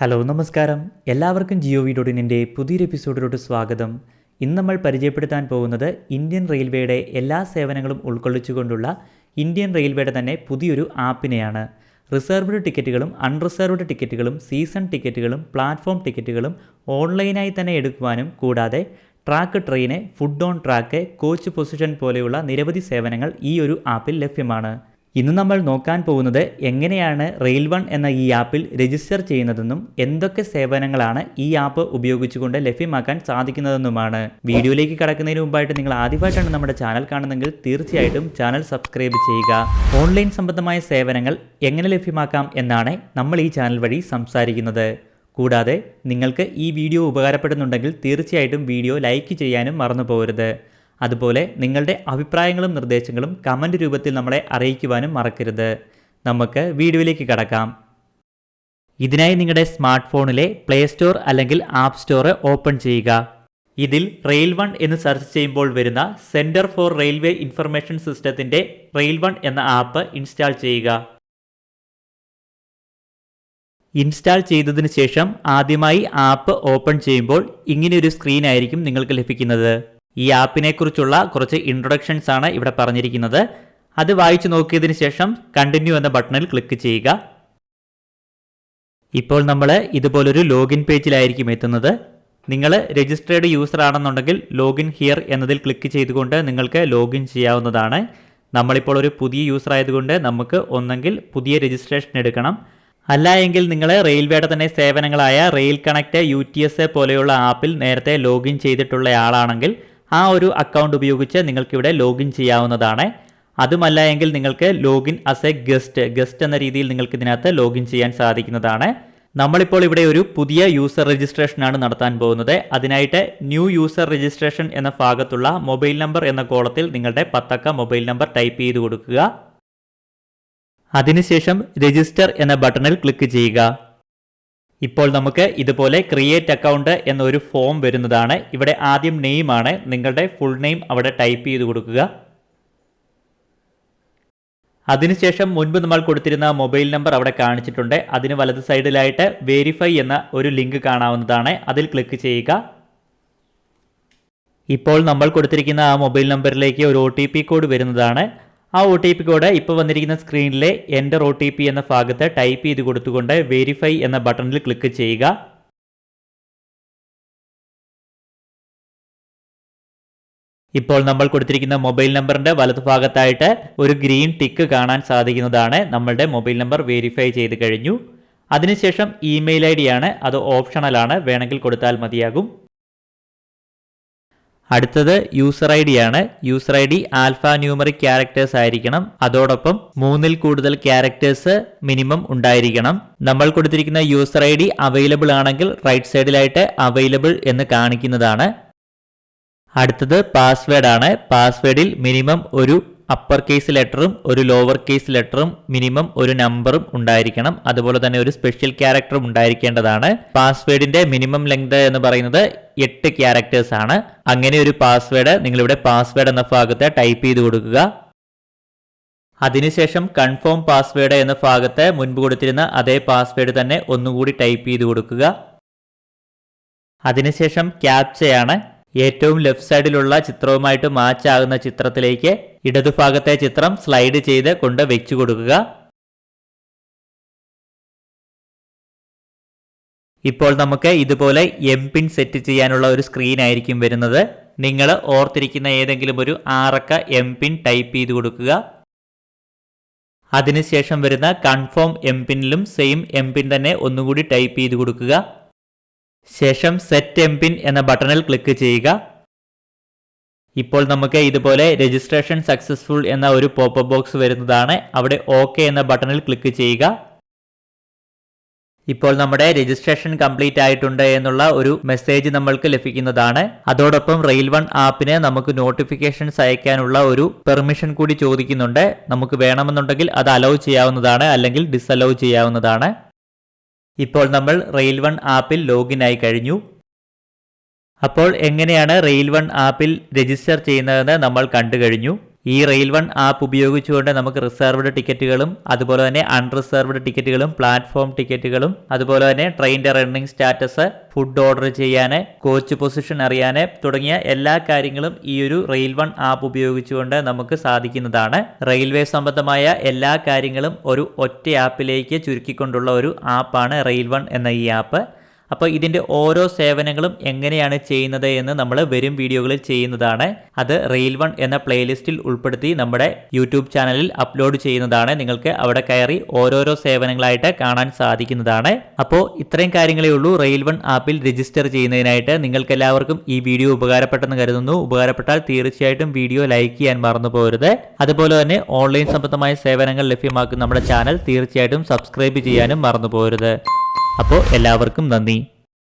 Hello നമസ്കാരം. എല്ലാവർക്കും Jio V dot ഇന്നിന്റെ പുതിയൊരു എപ്പിസോഡിലോട്ട് സ്വാഗതം. ഇന്ന് നമ്മൾ പരിചയപ്പെടുത്താൻ പോകുന്നത് ഇന്ത്യൻ റെയിൽവേയുടെ എല്ലാ സേവനങ്ങളും ഉൾക്കൊള്ളിച്ചുകൊണ്ടുള്ള ഇന്ത്യൻ റെയിൽവേയുടെ തന്നെ പുതിയൊരു ആപ്പിനെയാണ്. റിസർവ്ഡ് ടിക്കറ്റുകളും അൺറിസർവ്ഡ് ടിക്കറ്റുകളും സീസൺ ടിക്കറ്റുകളും പ്ലാറ്റ്ഫോം ടിക്കറ്റുകളും ഓൺലൈനായി തന്നെ എടുക്കുവാനും കൂടാതെ track train food on track coach position പോലെയുള്ള നിരവധി സേവനങ്ങൾ ഈ ഒരു ആപ്പിൽ ലഭ്യമാണ്. ഇന്ന് നമ്മൾ നോക്കാൻ പോകുന്നത് എങ്ങനെയാണ് റെയിൽ വൺ എന്ന ഈ ആപ്പിൽ രജിസ്റ്റർ ചെയ്യുന്നതെന്നും എന്തൊക്കെ സേവനങ്ങളാണ് ഈ ആപ്പ് ഉപയോഗിച്ചുകൊണ്ട് ലഭ്യമാക്കാൻ സാധിക്കുന്നതെന്നുമാണ്. വീഡിയോയിലേക്ക് കടക്കുന്നതിന് മുമ്പായിട്ട് നിങ്ങൾ ആദ്യമായിട്ടാണ് നമ്മുടെ ചാനൽ കാണുന്നതെങ്കിൽ തീർച്ചയായിട്ടും ചാനൽ സബ്സ്ക്രൈബ് ചെയ്യുക. ഓൺലൈൻ സംബന്ധമായ സേവനങ്ങൾ എങ്ങനെ ലഭ്യമാക്കാം എന്നാണ് നമ്മൾ ഈ ചാനൽ വഴി സംസാരിക്കുന്നത്. കൂടാതെ നിങ്ങൾക്ക് ഈ വീഡിയോ ഉപകാരപ്പെടുന്നുണ്ടെങ്കിൽ തീർച്ചയായിട്ടും വീഡിയോ ലൈക്ക് ചെയ്യാനും മറന്നു പോകരുത് അതുപോലെ നിങ്ങളുടെ അഭിപ്രായങ്ങളും നിർദ്ദേശങ്ങളും കമന്റ് രൂപത്തിൽ നമ്മളെ അറിയിക്കുവാനും മറക്കരുത്. നമുക്ക് വീഡിയോയിലേക്ക് കടക്കാം. ഇതിനായി നിങ്ങളുടെ സ്മാർട്ട് ഫോണിലെ പ്ലേ സ്റ്റോർ അല്ലെങ്കിൽ ആപ്പ് സ്റ്റോർ ഓപ്പൺ ചെയ്യുക. ഇതിൽ റെയിൽ വൺ എന്ന് സെർച്ച് ചെയ്യുമ്പോൾ വരുന്ന സെന്റർ ഫോർ റെയിൽവേ ഇൻഫർമേഷൻ സിസ്റ്റത്തിന്റെ റെയിൽ വൺ എന്ന ആപ്പ് ഇൻസ്റ്റാൾ ചെയ്യുക. ഇൻസ്റ്റാൾ ചെയ്തതിന് ശേഷം ആദ്യമായി ആപ്പ് ഓപ്പൺ ചെയ്യുമ്പോൾ ഇങ്ങനെയൊരു സ്ക്രീൻ ആയിരിക്കും നിങ്ങൾക്ക് ലഭിക്കുന്നത്. ഈ ആപ്പിനെക്കുറിച്ചുള്ള കുറച്ച് ഇൻട്രൊഡക്ഷൻസ് ആണ് ഇവിടെ പറഞ്ഞിരിക്കുന്നത്. അത് വായിച്ചു നോക്കിയതിന് ശേഷം കണ്ടിന്യൂ എന്ന ബട്ടണിൽ ക്ലിക്ക് ചെയ്യുക. ഇപ്പോൾ നമ്മൾ ഇതുപോലൊരു ലോഗിൻ പേജിലായിരിക്കും എത്തുന്നത്. നിങ്ങൾ രജിസ്റ്റേർഡ് യൂസർ ആണെന്നുണ്ടെങ്കിൽ ലോഗിൻ ഹിയർ എന്നതിൽ ക്ലിക്ക് ചെയ്തുകൊണ്ട് നിങ്ങൾക്ക് ലോഗിൻ ചെയ്യാവുന്നതാണ്. നമ്മളിപ്പോൾ ഒരു പുതിയ യൂസർ ആയതുകൊണ്ട് നമുക്ക് ഒന്നെങ്കിൽ പുതിയ രജിസ്ട്രേഷൻ എടുക്കണം. അല്ല എങ്കിൽ നിങ്ങൾ റെയിൽവേയുടെ തന്നെ സേവനങ്ങളായ rail connect U T S പോലെയുള്ള ആപ്പിൽ നേരത്തെ ലോഗിൻ ചെയ്തിട്ടുള്ള ആളാണെങ്കിൽ ആ ഒരു അക്കൗണ്ട് ഉപയോഗിച്ച് നിങ്ങൾക്ക് ഇവിടെ ലോഗിൻ ചെയ്യാവുന്നതാണ്. അതുമല്ല എങ്കിൽ നിങ്ങൾക്ക് login as a guest guest എന്ന രീതിയിൽ നിങ്ങൾക്ക് ഇതിനകത്ത് ലോഗിൻ ചെയ്യാൻ സാധിക്കുന്നതാണ്. നമ്മളിപ്പോൾ ഇവിടെ ഒരു പുതിയ യൂസർ രജിസ്ട്രേഷൻ ആണ് നടത്താൻ പോകുന്നത്. അതിനായിട്ട് ന്യൂ യൂസർ രജിസ്ട്രേഷൻ എന്ന ഭാഗത്തുള്ള മൊബൈൽ നമ്പർ എന്ന കോളത്തിൽ നിങ്ങളുടെ പത്തക്ക മൊബൈൽ നമ്പർ ടൈപ്പ് ചെയ്ത് കൊടുക്കുക. അതിനുശേഷം രജിസ്റ്റർ എന്ന ബട്ടണിൽ ക്ലിക്ക് ചെയ്യുക. ഇപ്പോൾ നമുക്ക് ഇതുപോലെ ക്രിയേറ്റ് അക്കൗണ്ട് എന്നൊരു ഫോം വരുന്നതാണ്. ഇവിടെ ആദ്യം നെയിം ആണ്. നിങ്ങളുടെ ഫുൾ നെയിം അവിടെ ടൈപ്പ് ചെയ്ത് കൊടുക്കുക. അതിനുശേഷം മുൻപ് നമ്മൾ കൊടുത്തിരുന്ന മൊബൈൽ നമ്പർ അവിടെ കാണിച്ചിട്ടുണ്ട്. അതിന് വലത് സൈഡിലായിട്ട് വെരിഫൈ എന്ന ഒരു ലിങ്ക് കാണാവുന്നതാണ്. അതിൽ ക്ലിക്ക് ചെയ്യുക. ഇപ്പോൾ നമ്മൾ കൊടുത്തിരിക്കുന്ന ആ മൊബൈൽ നമ്പറിലേക്ക് ഒരു ഒ കോഡ് വരുന്നതാണ്. ആ ഒ ടി പി കോഡ് ഇപ്പോൾ വന്നിരിക്കുന്ന സ്ക്രീനിലെ എന്റർ ഒ ടി പി എന്ന ഭാഗത്ത് ടൈപ്പ് ചെയ്ത് കൊടുത്തുകൊണ്ട് വെരിഫൈ എന്ന ബട്ടണിൽ ക്ലിക്ക് ചെയ്യുക. ഇപ്പോൾ നമ്മൾ കൊടുത്തിരിക്കുന്ന മൊബൈൽ നമ്പറിന്റെ വലതുഭാഗത്തായിട്ട് ഒരു ഗ്രീൻ ടിക്ക് കാണാൻ സാധിക്കുന്നതാണ്. നമ്മളുടെ മൊബൈൽ നമ്പർ വെരിഫൈ ചെയ്ത് കഴിഞ്ഞു. അതിനുശേഷം ഇമെയിൽ ഐ ഡി ആണ്. അത് ഓപ്ഷണലാണ് വേണമെങ്കിൽ കൊടുത്താൽ മതിയാകും. അടുത്തത് യൂസർ ഐ ഡി ആണ്. User I D alphanumeric characters ആയിരിക്കണം. അതോടൊപ്പം മൂന്നിൽ കൂടുതൽ ക്യാരക്ടേഴ്സ് മിനിമം ഉണ്ടായിരിക്കണം. നമ്മൾ കൊടുത്തിരിക്കുന്ന യൂസർ ഐ ഡി അവൈലബിൾ ആണെങ്കിൽ റൈറ്റ് സൈഡിലായിട്ട് അവൈലബിൾ എന്ന് കാണിക്കുന്നതാണ്. അടുത്തത് പാസ്വേഡ് ആണ്. പാസ്വേഡിൽ മിനിമം ഒരു അപ്പർ കേസ് ലെറ്ററും ഒരു ലോവർ കേസ് ലെറ്ററും മിനിമം ഒരു നമ്പറും ഉണ്ടായിരിക്കണം. അതുപോലെ തന്നെ ഒരു സ്പെഷ്യൽ ക്യാരക്ടറും ഉണ്ടായിരിക്കേണ്ടതാണ്. പാസ്വേഡിന്റെ മിനിമം ലെങ്ത് എന്ന് പറയുന്നത് എട്ട് ക്യാരക്ടേഴ്സ് ആണ്. അങ്ങനെ ഒരു പാസ്വേഡ് നിങ്ങളിവിടെ പാസ്വേഡ് എന്ന ഭാഗത്ത് ടൈപ്പ് ചെയ്ത് കൊടുക്കുക. അതിനുശേഷം കൺഫേം പാസ്വേഡ് എന്ന ഭാഗത്ത് മുൻപ് കൊടുത്തിരുന്ന അതേ പാസ്വേഡ് തന്നെ ഒന്നുകൂടി ടൈപ്പ് ചെയ്ത് കൊടുക്കുക. അതിനുശേഷം ക്യാപ്ചയാണ് ഏറ്റവും ലെഫ്റ്റ് സൈഡിലുള്ള ചിത്രവുമായിട്ട് മാച്ച് ആകുന്ന ചിത്രത്തിലേക്ക് ഇടതുഭാഗത്തെ ചിത്രം സ്ലൈഡ് ചെയ്ത് കൊണ്ട് വെച്ചു കൊടുക്കുക. ഇപ്പോൾ നമുക്ക് ഇതുപോലെ എം പിൻ സെറ്റ് ചെയ്യാനുള്ള ഒരു സ്ക്രീൻ ആയിരിക്കും വരുന്നത്. നിങ്ങൾ ഓർത്തിരിക്കുന്ന ഏതെങ്കിലും ഒരു ആറക്ക എം പിൻ ടൈപ്പ് ചെയ്ത് കൊടുക്കുക. അതിനുശേഷം വരുന്ന കൺഫേം എം പിന്നിലും സെയിം എം പിൻ തന്നെ ഒന്നുകൂടി ടൈപ്പ് ചെയ്ത് കൊടുക്കുക. ശേഷം സെറ്റ് എം പിൻ എന്ന ബട്ടണിൽ ക്ലിക്ക് ചെയ്യുക. ഇപ്പോൾ നമുക്ക് ഇതുപോലെ രജിസ്ട്രേഷൻ സക്സസ്ഫുൾ എന്ന ഒരു പോപ്പ് ബോക്സ് വരുന്നതാണ്. അവിടെ ഓക്കെ എന്ന ബട്ടണിൽ ക്ലിക്ക് ചെയ്യുക. ഇപ്പോൾ നമ്മുടെ രജിസ്ട്രേഷൻ കംപ്ലീറ്റ് ആയിട്ടുണ്ട് എന്നുള്ള ഒരു മെസ്സേജ് നമ്മൾക്ക് ലഭിക്കുന്നതാണ്. അതോടൊപ്പം റെയിൽ വൺ ആപ്പിന് നമുക്ക് നോട്ടിഫിക്കേഷൻസ് അയക്കാനുള്ള ഒരു പെർമിഷൻ കൂടി ചോദിക്കുന്നുണ്ട്. നമുക്ക് വേണമെന്നുണ്ടെങ്കിൽ അത് അലൗ ചെയ്യാവുന്നതാണ് അല്ലെങ്കിൽ ഡിസലൗ ചെയ്യാവുന്നതാണ്. ഇപ്പോൾ നമ്മൾ റെയിൽ വൺ ആപ്പിൽ ലോഗിൻ ആയി കഴിഞ്ഞു. അപ്പോൾ എങ്ങനെയാണ് റെയിൽ വൺ ആപ്പിൽ രജിസ്റ്റർ ചെയ്യുന്നതെന്ന് നമ്മൾ കണ്ടു കഴിഞ്ഞു. ഈ റെയിൽ വൺ ആപ്പ് ഉപയോഗിച്ചുകൊണ്ട് നമുക്ക് റിസർവ്ഡ് ടിക്കറ്റുകളും അതുപോലെ തന്നെ അൺറിസർവ്ഡ് ടിക്കറ്റുകളും പ്ലാറ്റ്ഫോം ടിക്കറ്റുകളും അതുപോലെ തന്നെ ട്രെയിനിന്റെ റണ്ണിംഗ് സ്റ്റാറ്റസ് ഫുഡ് ഓർഡർ ചെയ്യാൻ കോച്ച് പൊസിഷൻ അറിയാൻ തുടങ്ങിയ എല്ലാ കാര്യങ്ങളും ഈ ഒരു റെയിൽ വൺ ആപ്പ് ഉപയോഗിച്ചുകൊണ്ട് നമുക്ക് സാധിക്കുന്നതാണ്. റെയിൽവേ സംബന്ധമായ എല്ലാ കാര്യങ്ങളും ഒരു ഒറ്റ ആപ്പിലേക്ക് ചുരുക്കിക്കൊണ്ടുള്ള ഒരു ആപ്പാണ് റെയിൽ വൺ എന്ന ഈ ആപ്പ്. അപ്പോൾ ഇതിന്റെ ഓരോ സേവനങ്ങളും എങ്ങനെയാണ് ചെയ്യുന്നത് എന്ന് നമ്മൾ വരും വീഡിയോകളിൽ ചെയ്യുന്നതാണ്. അത് റെയിൽ വൺ എന്ന പ്ലേലിസ്റ്റിൽ ഉൾപ്പെടുത്തി നമ്മുടെ യൂട്യൂബ് ചാനലിൽ അപ്ലോഡ് ചെയ്യുന്നതാണ്. നിങ്ങൾക്ക് അവിടെ കയറി ഓരോരോ സേവനങ്ങളായിട്ട് കാണാൻ സാധിക്കുന്നതാണ്. അപ്പോൾ ഇത്രയും കാര്യങ്ങളേ ഉള്ളൂ. റെയിൽ വൺ ആപ്പിൽ രജിസ്റ്റർ ചെയ്യുന്നതിനായിട്ട് നിങ്ങൾക്ക് എല്ലാവർക്കും ഈ വീഡിയോ ഉപകാരപ്പെട്ടെന്ന് കരുതുന്നു. ഉപകാരപ്പെട്ടാൽ തീർച്ചയായിട്ടും വീഡിയോ ലൈക്ക് ചെയ്യാൻ മറന്നു പോകരുത് അതുപോലെ തന്നെ ഓൺലൈൻ സംബന്ധമായ സേവനങ്ങൾ ലഭ്യമാക്കുന്ന നമ്മുടെ ചാനൽ തീർച്ചയായിട്ടും സബ്സ്ക്രൈബ് ചെയ്യാനും മറന്നു പോകരുത് അപ്പോൾ എല്ലാവർക്കും നന്ദി.